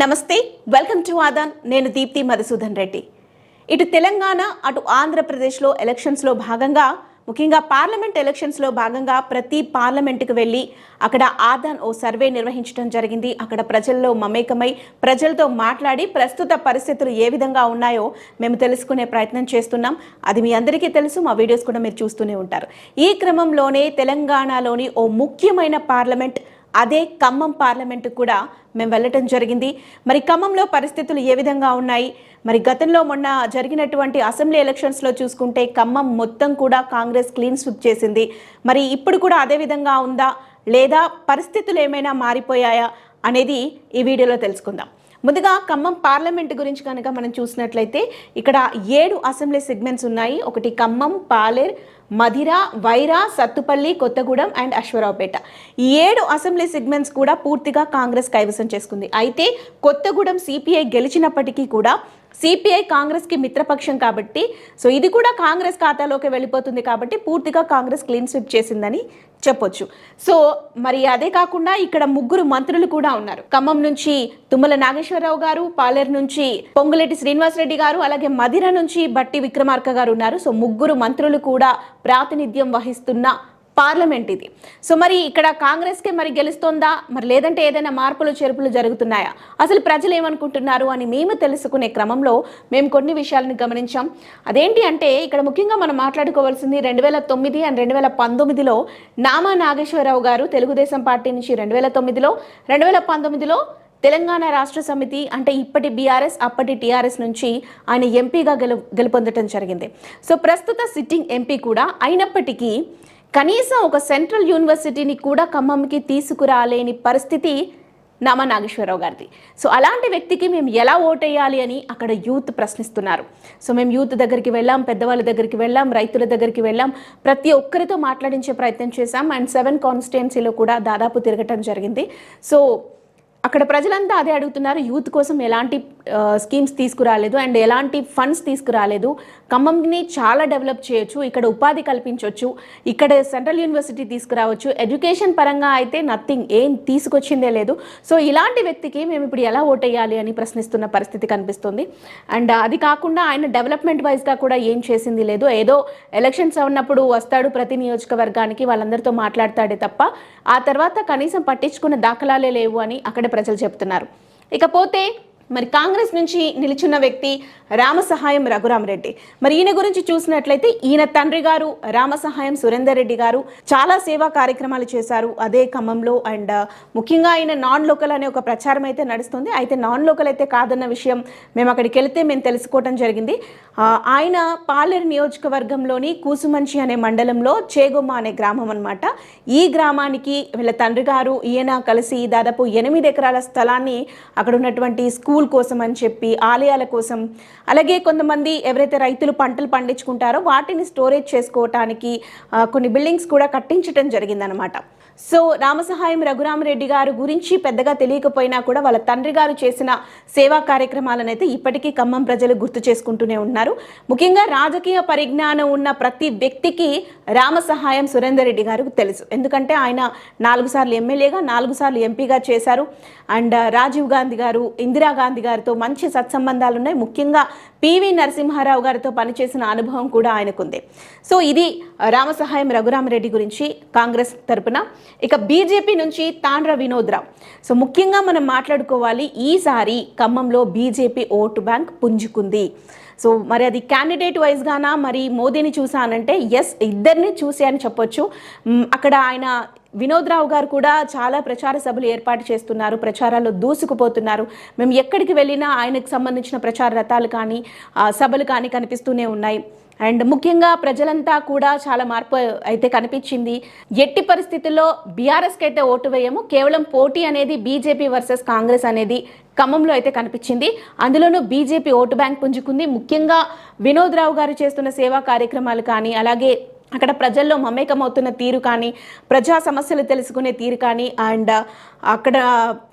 నమస్తే welcome to Aadan. నేను దీప్తి మధుసూదన్ రెడ్డి. ఇటు తెలంగాణ అటు ఆంధ్రప్రదేశ్లో ఎలక్షన్స్లో భాగంగా ముఖ్యంగా పార్లమెంట్ ఎలక్షన్స్లో భాగంగా ప్రతి పార్లమెంటుకు వెళ్ళి అక్కడ ఆదాన్ ఓ సర్వే నిర్వహించడం జరిగింది. అక్కడ ప్రజల్లో మమేకమై ప్రజలతో మాట్లాడి ప్రస్తుత పరిస్థితులు ఏ విధంగా ఉన్నాయో మేము తెలుసుకునే ప్రయత్నం చేస్తున్నాం. అది మీ అందరికీ తెలుసు మా వీడియోస్ కూడా మీరు చూస్తూనే ఉంటారు. ఈ క్రమంలోనే తెలంగాణలోని ఓ ముఖ్యమైన పార్లమెంట్ అదే ఖమ్మం పార్లమెంటు కూడా మేము వెళ్ళటం జరిగింది. మరి ఖమ్మంలో పరిస్థితులు ఏ విధంగా ఉన్నాయి? మరి గతంలో మొన్న జరిగినటువంటి అసెంబ్లీ ఎలక్షన్స్లో చూసుకుంటే ఖమ్మం మొత్తం కూడా కాంగ్రెస్ క్లీన్ స్విప్ చేసింది. మరి ఇప్పుడు కూడా అదే విధంగా ఉందా? లేదా పరిస్థితులు ఏమైనా మారిపోయాయా? అనేది ఈ వీడియోలో తెలుసుకుందాం. ముందుగా ఖమ్మం పార్లమెంట్ గురించి కనుక మనం చూసినట్లయితే ఇక్కడ ఏడు అసెంబ్లీ సెగ్మెంట్స్ ఉన్నాయి. ఒకటి ఖమ్మం పాలేర్ మధిర వైరా సత్తుపల్లి కొత్తగూడెం అండ్ అశ్వరావుపేట. ఈ ఏడు అసెంబ్లీ సెగ్మెంట్స్ కూడా పూర్తిగా కాంగ్రెస్ కైవసం చేసుకుంది. అయితే కొత్తగూడెం సిపిఐ గెలిచినప్పటికీ కూడా సిపిఐ కాంగ్రెస్కి మిత్రపక్షం కాబట్టి సో ఇది కూడా కాంగ్రెస్ ఖాతాలోకి వెళ్ళిపోతుంది కాబట్టి పూర్తిగా కాంగ్రెస్ క్లీన్ స్విప్ చేసిందని చెప్పొచ్చు. సో మరి అదే కాకుండా ఇక్కడ ముగ్గురు మంత్రులు కూడా ఉన్నారు. ఖమ్మం నుంచి తుమ్మల నాగేశ్వరరావు గారు పాలేరు నుంచి పొంగులేటి శ్రీనివాసరెడ్డి గారు అలాగే మదిర నుంచి బట్టి విక్రమార్క గారు ఉన్నారు. సో ముగ్గురు మంత్రులు కూడా ప్రాతినిధ్యం వహిస్తున్న పార్లమెంట్ ఇది. సో మరి ఇక్కడ కాంగ్రెస్కే మరి గెలుస్తోందా? మరి లేదంటే ఏదైనా మార్పులు చేర్పులు జరుగుతున్నాయా? అసలు ప్రజలు ఏమనుకుంటున్నారు అని మేము తెలుసుకునే క్రమంలో మేము కొన్ని విషయాలను గమనించాం. అదేంటి అంటే ఇక్కడ ముఖ్యంగా మనం మాట్లాడుకోవాల్సింది రెండు వేల తొమ్మిది అండ్ రెండు వేల పంతొమ్మిదిలో నామా నాగేశ్వరరావు గారు తెలుగుదేశం పార్టీ నుంచి రెండు వేల తొమ్మిదిలో రెండు వేల పంతొమ్మిదిలో తెలంగాణ రాష్ట్ర సమితి అంటే ఇప్పటి బీఆర్ఎస్ అప్పటి టీఆర్ఎస్ నుంచి ఆయన ఎంపీగా గెలు గెలుపొందటం జరిగింది. సో ప్రస్తుత సిట్టింగ్ ఎంపీ కూడా అయినప్పటికీ కనీసం ఒక సెంట్రల్ యూనివర్సిటీని కూడా ఖమ్మంకి తీసుకురాలేని పరిస్థితి నామా నాగేశ్వరరావు గారిది. సో అలాంటి వ్యక్తికి మేము ఎలా ఓటేయాలి అని అక్కడ యూత్ ప్రశ్నిస్తున్నారు. సో మేము యూత్ దగ్గరికి వెళ్ళాం పెద్దవాళ్ళ దగ్గరికి వెళ్ళాం రైతుల దగ్గరికి వెళ్ళాం ప్రతి ఒక్కరితో మాట్లాడించే ప్రయత్నం చేశాం అండ్ సెవెన్ కాన్స్టిట్యున్సీలో కూడా దాదాపు తిరగటం జరిగింది. సో అక్కడ ప్రజలంతా అదే అడుగుతున్నారు యూత్ కోసం ఎలాంటి స్కీమ్స్ తీసుకురాలేదు అండ్ ఎలాంటి ఫండ్స్ తీసుకురాలేదు. ఖమ్మంని చాలా డెవలప్ చేయొచ్చు ఇక్కడ ఉపాధి కల్పించవచ్చు ఇక్కడ సెంట్రల్ యూనివర్సిటీ తీసుకురావచ్చు. ఎడ్యుకేషన్ పరంగా అయితే నథింగ్ ఏం తీసుకొచ్చిందే లేదు. సో ఇలాంటి వ్యక్తికి మేము ఇప్పుడు ఎలా ఓటేయాలి అని ప్రశ్నిస్తున్న పరిస్థితి కనిపిస్తుంది. అండ్ అది కాకుండా ఆయన డెవలప్మెంట్ వైజ్గా కూడా ఏం చేసింది లేదు. ఏదో ఎలక్షన్స్ ఉన్నప్పుడు వస్తాడు ప్రతి నియోజకవర్గానికి వాళ్ళందరితో మాట్లాడతాడే తప్ప ఆ తర్వాత కనీసం పట్టించుకున్న దాఖలాలే లేవు అని అక్కడ ప్రజలు చెప్తున్నారు. ఇకపోతే మరి కాంగ్రెస్ నుంచి నిలిచిన వ్యక్తి రామసహాయం రఘురామరెడ్డి. మరి ఈయన గురించి చూసినట్లయితే ఈయన తండ్రి గారు రామసహాయం సురేందర్ రెడ్డి గారు చాలా సేవా కార్యక్రమాలు చేశారు. అదే ఖమ్మంలో అండ్ ముఖ్యంగా ఆయన నాన్ లోకల్ అనే ఒక ప్రచారం అయితే నడుస్తుంది. అయితే నాన్ లోకల్ అయితే కాదన్న విషయం మేము అక్కడికి వెళితే మేము తెలుసుకోవడం జరిగింది. ఆయన పాలేరు నియోజకవర్గంలోని కూసుమంచి అనే మండలంలో చేగొమ్మ అనే గ్రామం అన్నమాట. ఈ గ్రామానికి వీళ్ళ తండ్రి గారు ఈయన కలిసి దాదాపు ఎనిమిది ఎకరాల స్థలాన్ని అక్కడ ఉన్నటువంటి స్కూల్ కోసం అని చెప్పి ఆలయాల కోసం. అలాగే కొంతమంది ఎవరైతే రైతులు పంటలు పండించుకుంటారో వాటిని స్టోరేజ్ చేసుకోవటానికి కొన్ని బిల్డింగ్స్ కూడా కట్టించటం జరిగిందనమాట. సో రామసహాయం రఘురామరెడ్డి గారు గురించి పెద్దగా తెలియకపోయినా కూడా వాళ్ళ తండ్రి గారు చేసిన సేవా కార్యక్రమాలను అయితే ఇప్పటికీ ఖమ్మం ప్రజలు గుర్తు చేసుకుంటూనే ఉన్నారు. ముఖ్యంగా రాజకీయ పరిజ్ఞానం ఉన్న ప్రతి వ్యక్తికి రామసహాయం సురేందర్ రెడ్డి గారు తెలుసు. ఎందుకంటే ఆయన నాలుగు సార్లు ఎమ్మెల్యేగా నాలుగు సార్లు ఎంపీగా చేశారు. అండ్ రాజీవ్ గాంధీ గారు ఇందిరాగాంధీ గారితో మంచి సత్సంబంధాలు ఉన్నాయి ముఖ్యంగా పివి నరసింహారావు గారితో పనిచేసిన అనుభవం కూడా ఆయనకుంది. సో ఇది రామసహాయం రఘురామరెడ్డి గురించి కాంగ్రెస్ తరపున. ఇక బీజేపీ నుంచి తాండ్ర వినోద్రావు సో ముఖ్యంగా మనం మాట్లాడుకోవాలి ఈసారి ఖమ్మంలో బీజేపీ ఓటు బ్యాంక్ పుంజుకుంది. సో మరి అది క్యాండిడేట్ వైజ్గానా? మరి మోదీని చూసానంటే ఎస్ ఇద్దరిని చూసి అని చెప్పొచ్చు. అక్కడ ఆయన వినోద్ రావు గారు కూడా చాలా ప్రచార సభలు ఏర్పాటు చేస్తున్నారు ప్రచారాల్లో దూసుకుపోతున్నారు. మేము ఎక్కడికి వెళ్ళినా ఆయనకు సంబంధించిన ప్రచార రథాలు కానీ సభలు కానీ కనిపిస్తూనే ఉన్నాయి. అండ్ ముఖ్యంగా ప్రజలంతా కూడా చాలా మార్పు అయితే కనిపించింది. ఎట్టి పరిస్థితుల్లో బీఆర్ఎస్కి అయితే ఓటు వేయము కేవలం పోటీ అనేది బీజేపీ వర్సెస్ కాంగ్రెస్ అనేది ఖమ్మంలో అయితే కనిపించింది. అందులోనూ బీజేపీ ఓటు బ్యాంక్ పుంజుకుంది. ముఖ్యంగా వినోద్ రావు గారు చేస్తున్న సేవా కార్యక్రమాలు కానీ అలాగే అక్కడ ప్రజల్లో మమేకమవుతున్న తీరు కానీ ప్రజా సమస్యలు తెలుసుకునే తీరు కానీ అండ్ అక్కడ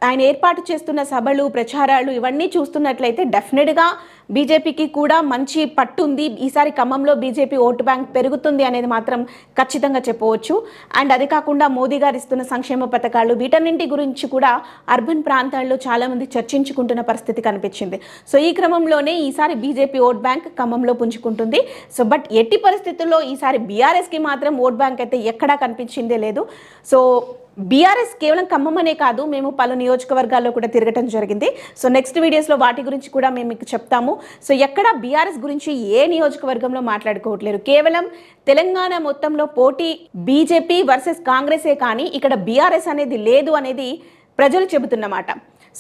ఆయన ఏర్పాటు చేస్తున్న సభలు ప్రచారాలు ఇవన్నీ చూస్తున్నట్లయితే డెఫినెట్గా బీజేపీకి కూడా మంచి పట్టు ఉంది. ఈసారి ఖమ్మంలో బీజేపీ ఓటు బ్యాంక్ పెరుగుతుంది అనేది మాత్రం ఖచ్చితంగా చెప్పవచ్చు. అండ్ అది కాకుండా మోదీ గారు ఇస్తున్న సంక్షేమ పథకాలు వీటన్నింటి గురించి కూడా అర్బన్ ప్రాంతాల్లో చాలామంది చర్చించుకుంటున్న పరిస్థితి కనిపించింది. సో ఈ క్రమంలోనే ఈసారి బీజేపీ ఓట్ బ్యాంక్ ఖమ్మంలో పుంజుకుంటుంది. సో బట్ ఎట్టి పరిస్థితుల్లో ఈసారి బీఆర్ఎస్కి మాత్రం ఓట్ బ్యాంక్ అయితే ఎక్కడా కనిపించిందే లేదు. సో బీఆర్ఎస్ కేవలం ఖమ్మం అనే కాదు మేము పలు నియోజకవర్గాల్లో కూడా తిరగటం జరిగింది. సో నెక్స్ట్ వీడియోస్లో వాటి గురించి కూడా మేము మీకు చెప్తాము. సో ఎక్కడ బీఆర్ఎస్ గురించి ఏ నియోజకవర్గంలో మాట్లాడుకోవట్లేరు కేవలం తెలంగాణ మొత్తంలో పోటీ బీజేపీ వర్సెస్ కాంగ్రెసే కానీ ఇక్కడ బీఆర్ఎస్ అనేది లేదు అనేది ప్రజలు చెబుతున్నమాట.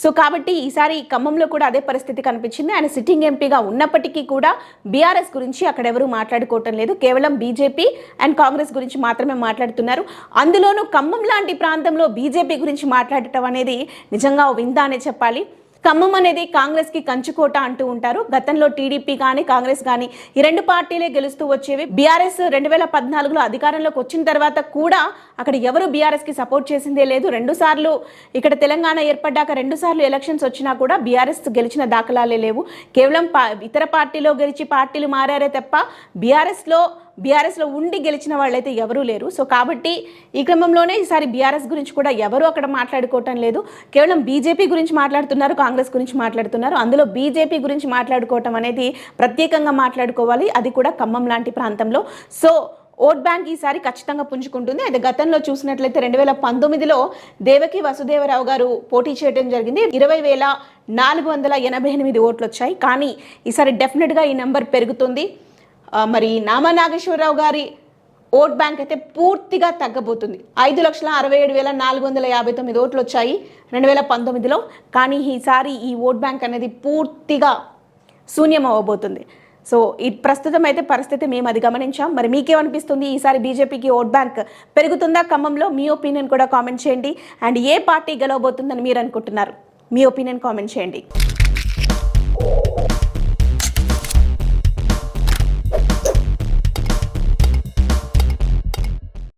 సో కాబట్టి ఈసారి ఖమ్మంలో కూడా అదే పరిస్థితి కనిపించింది. ఆయన సిట్టింగ్ ఎంపీగా ఉన్నప్పటికీ కూడా బీఆర్ఎస్ గురించి అక్కడ ఎవరు మాట్లాడుకోవటం లేదు. కేవలం బీజేపీ అండ్ కాంగ్రెస్ గురించి మాత్రమే మాట్లాడుతున్నారు. అందులోనూ ఖమ్మం లాంటి ప్రాంతంలో బీజేపీ గురించి మాట్లాడటం అనేది నిజంగా విందా అనే చెప్పాలి. ఖమ్మం అనేది కాంగ్రెస్కి కంచుకోట అంటూ ఉంటారు. గతంలో టీడీపీ కానీ కాంగ్రెస్ కానీ ఈ రెండు పార్టీలే గెలుస్తూ వచ్చేవి. బీఆర్ఎస్ రెండు వేల పద్నాలుగులో అధికారంలోకి వచ్చిన తర్వాత కూడా అక్కడ ఎవరు బీఆర్ఎస్కి సపోర్ట్ చేసిందే లేదు. రెండు సార్లు ఇక్కడ తెలంగాణ ఏర్పడ్డాక రెండు సార్లు ఎలక్షన్స్ వచ్చినా కూడా బీఆర్ఎస్ గెలిచిన దాఖలాలే లేవు. కేవలం ఇతర పార్టీలో గెలిచి పార్టీలు మారారే తప్ప బీఆర్ఎస్లో బీఆర్ఎస్లో ఉండి గెలిచిన వాళ్ళైతే ఎవరూ లేరు. సో కాబట్టి ఈ క్రమంలోనే ఈసారి బీఆర్ఎస్ గురించి కూడా ఎవరు అక్కడ మాట్లాడుకోవటం లేదు. కేవలం బీజేపీ గురించి మాట్లాడుతున్నారు కాంగ్రెస్ గురించి మాట్లాడుతున్నారు. అందులో బీజేపీ గురించి మాట్లాడుకోవటం అనేది ప్రత్యేకంగా మాట్లాడుకోవాలి. అది కూడా ఖమ్మం లాంటి ప్రాంతంలో. సో ఓట్ బ్యాంక్ ఈసారి ఖచ్చితంగా పుంజుకుంటుంది. అయితే గతంలో చూసినట్లయితే రెండు వేల పంతొమ్మిదిలో దేవకి వసుదేవరావు గారు పోటీ చేయడం జరిగింది. ఇరవై వేల నాలుగు వందల ఎనభై ఎనిమిది ఓట్లు వచ్చాయి. కానీ ఈసారి డెఫినెట్గా ఈ నెంబర్ పెరుగుతుంది. మరి నామా నాగేశ్వరరావు గారి ఓట్ బ్యాంక్ అయితే పూర్తిగా తగ్గబోతుంది. ఐదు లక్షల అరవై ఏడు వేల నాలుగు వందల యాభై తొమ్మిది ఓట్లు వచ్చాయి రెండు వేల పంతొమ్మిదిలో. కానీ ఈసారి ఈ ఓట్ బ్యాంక్ అనేది పూర్తిగా శూన్యం అవ్వబోతుంది సో ఈ ప్రస్తుతం అయితే పరిస్థితి మేము అది గమనించాం. మరి మీకేమనిపిస్తుంది? ఈసారి బీజేపీకి ఓట్ బ్యాంక్ పెరుగుతుందా ఖమ్మంలో? మీ ఒపీనియన్ కూడా కామెంట్ చేయండి. అండ్ ఏ పార్టీ గెలవబోతుందని మీరు అనుకుంటున్నారు? మీ ఒపీనియన్ కామెంట్ చేయండి.